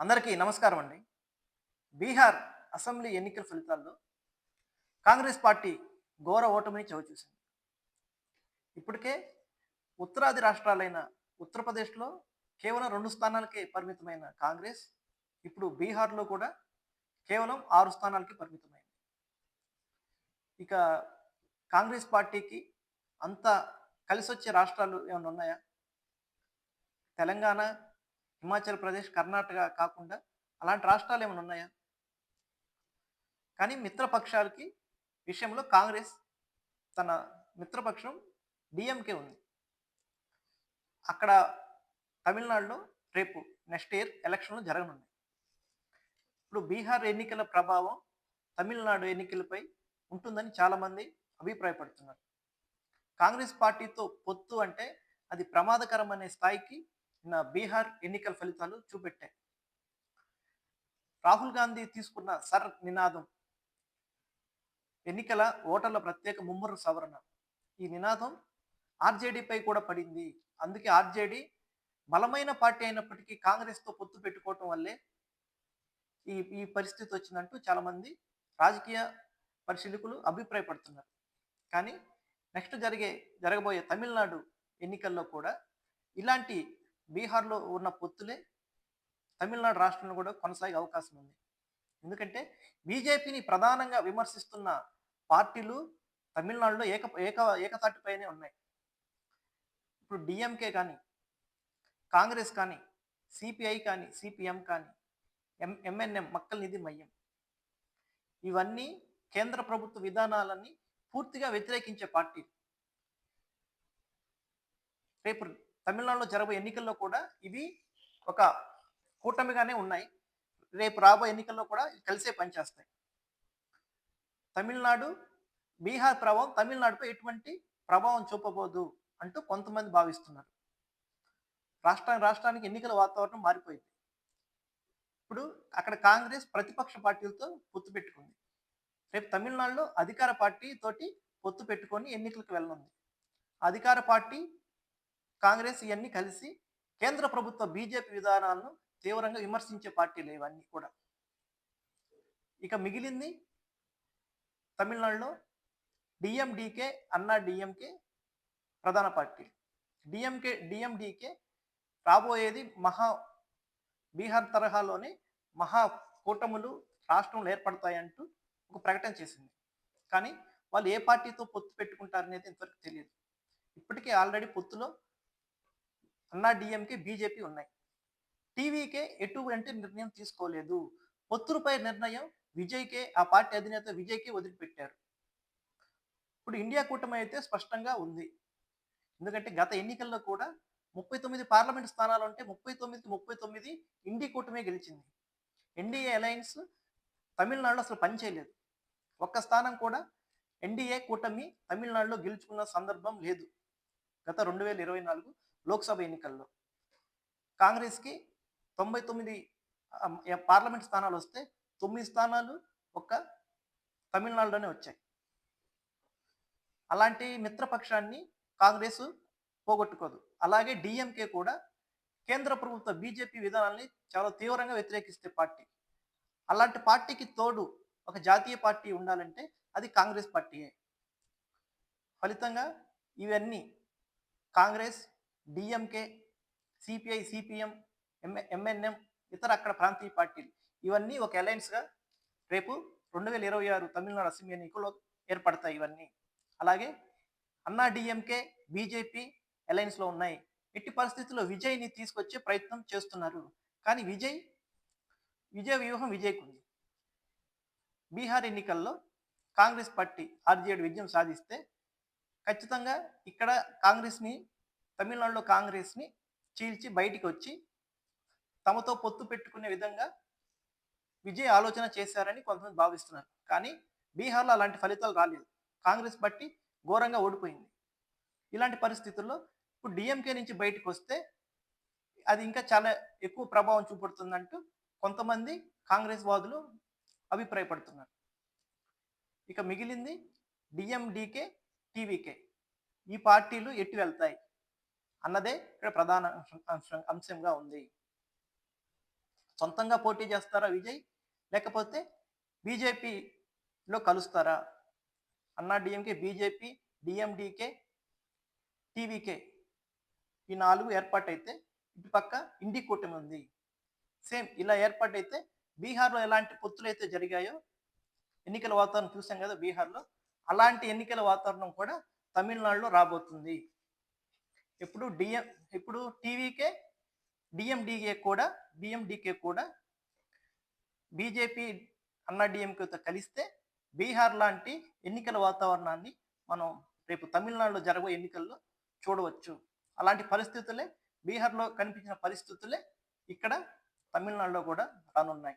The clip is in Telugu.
అందరికీ నమస్కారం అండి. బీహార్ అసెంబ్లీ ఎన్నికల ఫలితాల్లో కాంగ్రెస్ పార్టీ ఘోర ఓటమిని చవిచూసింది. ఇప్పటికే ఉత్తరాది రాష్ట్రాలైన ఉత్తరప్రదేశ్లో కేవలం రెండు స్థానాలకే పరిమితమైన కాంగ్రెస్ ఇప్పుడు బీహార్లో కూడా కేవలం ఆరు స్థానాలకి పరిమితమైంది. ఇక కాంగ్రెస్ పార్టీకి అంత కలిసొచ్చే రాష్ట్రాలు ఏమైనా ఉన్నాయా? తెలంగాణ హిమాచల్ ప్రదేశ్ కర్ణాటక కాకుండా అలాంటి రాష్ట్రాలు ఏమైనా ఉన్నాయా? కానీ మిత్రపక్షాలకి విషయంలో కాంగ్రెస్ తన మిత్రపక్షం డిఎంకే ఉంది. అక్కడ తమిళనాడులో రేపు నెక్స్ట్ ఇయర్ ఎలక్షన్లు జరగనున్నాయి. ఇప్పుడు బీహార్ ఎన్నికల ప్రభావం తమిళనాడు ఎన్నికలపై ఉంటుందని చాలామంది అభిప్రాయపడుతున్నారు. కాంగ్రెస్ పార్టీతో పొత్తు అంటే అది ప్రమాదకరం అనే స్థాయికి బీహార్ ఎన్నికల ఫలితాలు చూపెట్టాయి. రాహుల్ గాంధీ తీసుకున్న సర్ నినాదం ఎన్నికల ఓటర్ల ప్రత్యేక ముమ్మరు సవరణ. ఈ నినాదం ఆర్జేడీపై కూడా పడింది. అందుకే ఆర్జేడీ బలమైన పార్టీ అయినప్పటికీ కాంగ్రెస్తో పొత్తు పెట్టుకోవటం వల్లే ఈ ఈ పరిస్థితి వచ్చిందంటూ చాలామంది రాజకీయ పరిశీలకులు అభిప్రాయపడుతున్నారు. కానీ నెక్స్ట్ జరిగే జరగబోయే తమిళనాడు ఎన్నికల్లో కూడా ఇలాంటి బీహార్లో ఉన్న పొత్తులే తమిళనాడు రాష్ట్రంలో కూడా కొనసాగే అవకాశం ఉంది. ఎందుకంటే బీజేపీని ప్రధానంగా విమర్శిస్తున్న పార్టీలు తమిళనాడులో ఏక ఏక ఏకతాటిపైనే ఉన్నాయి. ఇప్పుడు డిఎంకే కానీ కాంగ్రెస్ కానీ సిపిఐ కానీ సిపిఎం కానీ ఎం ఎంఎన్ఎం మక్కల నిధి మయ్యం ఇవన్నీ కేంద్ర ప్రభుత్వ విధానాలన్నీ పూర్తిగా వ్యతిరేకించే పార్టీ రేపు తమిళనాడులో జరగబోయే ఎన్నికల్లో కూడా ఇవి ఒక కూటమిగానే ఉన్నాయి. రేపు రాబోయే ఎన్నికల్లో కూడా కలిసే పనిచేస్తాయి తమిళనాడు బీహార్ ప్రభావం తమిళనాడుపై ఎటువంటి ప్రభావం చూపబోదు అంటూ కొంతమంది భావిస్తున్నారు. రాష్ట్రానికి రాష్ట్రానికి ఎన్నికల వాతావరణం మారిపోయింది. ఇప్పుడు అక్కడ కాంగ్రెస్ ప్రతిపక్ష పార్టీలతో పొత్తు పెట్టుకుంది. రేపు తమిళనాడులో అధికార పార్టీ తోటి పొత్తు పెట్టుకొని ఎన్నికలకు వెళ్ళనుంది. అధికార పార్టీ కాంగ్రెస్ ఇవన్నీ కలిసి కేంద్ర ప్రభుత్వ బీజేపీ విధానాలను తీవ్రంగా విమర్శించే పార్టీలు ఇవన్నీ కూడా. ఇక మిగిలింది తమిళనాడులో డిఎండికే అన్నా డిఎంకే ప్రధాన పార్టీ. డిఎంకే డిఎండికే రాబోయేది మహా బీహార్ తరహాలోనే మహా కూటములు రాష్ట్రంలో ఏర్పడతాయంటూ ఒక ప్రకటన చేసింది. కానీ వాళ్ళు ఏ పార్టీతో పొత్తు పెట్టుకుంటారనేది ఇంతవరకు తెలియదు. ఇప్పటికే ఆల్రెడీ పొత్తులో అన్నా డిఎంకే బీజేపీ ఉన్నాయి. టీవీకే ఎటువంటి నిర్ణయం తీసుకోలేదు. పొత్తులపై నిర్ణయం విజయ్కే ఆ పార్టీ అధినేత విజయ్కే వదిలిపెట్టారు. ఇప్పుడు ఇండియా కూటమి అయితే స్పష్టంగా ఉంది. ఎందుకంటే గత ఎన్నికల్లో కూడా ముప్పై తొమ్మిది పార్లమెంట్ స్థానాలు ఉంటే ముప్పై తొమ్మిదికి ముప్పై తొమ్మిది ఇండి కూటమే గెలిచింది. ఎన్డీఏ అలయన్స్ తమిళనాడులో అసలు పనిచేయలేదు ఒక్క స్థానం కూడా ఎన్డీఏ కూటమి తమిళనాడులో గెలుచుకున్న సందర్భం లేదు. గత రెండు వేల ఇరవై నాలుగు లోక్సభ ఎన్నికల్లో. కాంగ్రెస్కి తొంభై తొమ్మిది పార్లమెంట్ స్థానాలు వస్తే తొమ్మిది స్థానాలు ఒక్క తమిళనాడులోనే వచ్చాయి. అలాంటి మిత్రపక్షాన్ని కాంగ్రెస్ పోగొట్టుకోదు. అలాగే డిఎంకే కూడా కేంద్ర ప్రభుత్వ బీజేపీ విధానాన్ని చాలా తీవ్రంగా వ్యతిరేకిస్తే పార్టీ. అలాంటి పార్టీకి తోడు ఒక జాతీయ పార్టీ ఉండాలంటే అది కాంగ్రెస్ పార్టీయే. ఫలితంగా ఇవన్నీ Congress DMK CPI CPM M&M ఇతర అక్కడ ప్రాంతీయ పార్టీలు. ఇవన్నీ ఒక అలయన్స్గా రేపు రెండు వేల ఇరవై ఆరు తమిళనాడు అసెంబ్లీ ఎన్నికల్లో ఏర్పడతాయి ఇవన్నీ. అలాగే అన్నా డిఎంకే బీజేపీ అలయన్స్లో ఉన్నాయి. ఎట్టి పరిస్థితుల్లో విజయ్ని తీసుకొచ్చే ప్రయత్నం చేస్తున్నారు. కానీ విజయ్ విజయ వ్యూహం విజయ్కు ఉంది బీహార్ ఎన్నికల్లో కాంగ్రెస్ పార్టీ ఆర్జేడు విజయం సాధిస్తే ఖచ్చితంగా ఇక్కడ కాంగ్రెస్ని తమిళనాడులో కాంగ్రెస్ని చీల్చి బయటికి వచ్చి తమతో పొత్తు పెట్టుకునే విధంగా విజయ్ ఆలోచన చేశారని కొంతమంది భావిస్తున్నారు. కానీ బీహార్లో అలాంటి ఫలితాలు రాలేదు. కాంగ్రెస్ బట్టి ఘోరంగా ఓడిపోయింది. ఇలాంటి పరిస్థితుల్లో ఇప్పుడు డిఎంకే నుంచి బయటకు వస్తే అది ఇంకా చాలా ఎక్కువ ప్రభావం చూపడుతుందంటూ కొంతమంది కాంగ్రెస్ వాదులు అభిప్రాయపడుతున్నారు. ఇక మిగిలింది డిఎండికే టీవీకే. ఈ పార్టీలు ఎట్టి వెళ్తాయి? అన్నదే ఇక్కడ ప్రధాన అంశం- అంశం- అంశంగా ఉంది. సొంతంగా పోటీ చేస్తారా విజయ్? లేకపోతే బీజేపీలో కలుస్తారా? అన్నా డిఎంకే బీజేపీ డిఎండికే టీవీకే ఈ నాలుగు ఏర్పాటైతే ఇటు పక్క ఇండి కూటమి ఉంది. సేమ్ ఇలా ఏర్పాటైతే బీహార్లో ఎలాంటి పొత్తులు అయితే జరిగాయో ఎన్నికల వాతావరణం చూసాం కదా బీహార్లో అలాంటి ఎన్నికల వాతావరణం కూడా తమిళనాడులో రాబోతుంది. ఇప్పుడు డిఎం ఇప్పుడు టీవీకే డిఎండికే కూడా బిఎండికే కూడా బీజేపీ అన్నా డిఎంకేతో కలిస్తే బీహార్ లాంటి ఎన్నికల వాతావరణాన్ని మనం రేపు తమిళనాడులో జరగబోయే ఎన్నికల్లో చూడవచ్చు. అలాంటి పరిస్థితులే బీహార్లో కనిపించిన పరిస్థితులే ఇక్కడ తమిళనాడులో కూడా రానున్నాయి.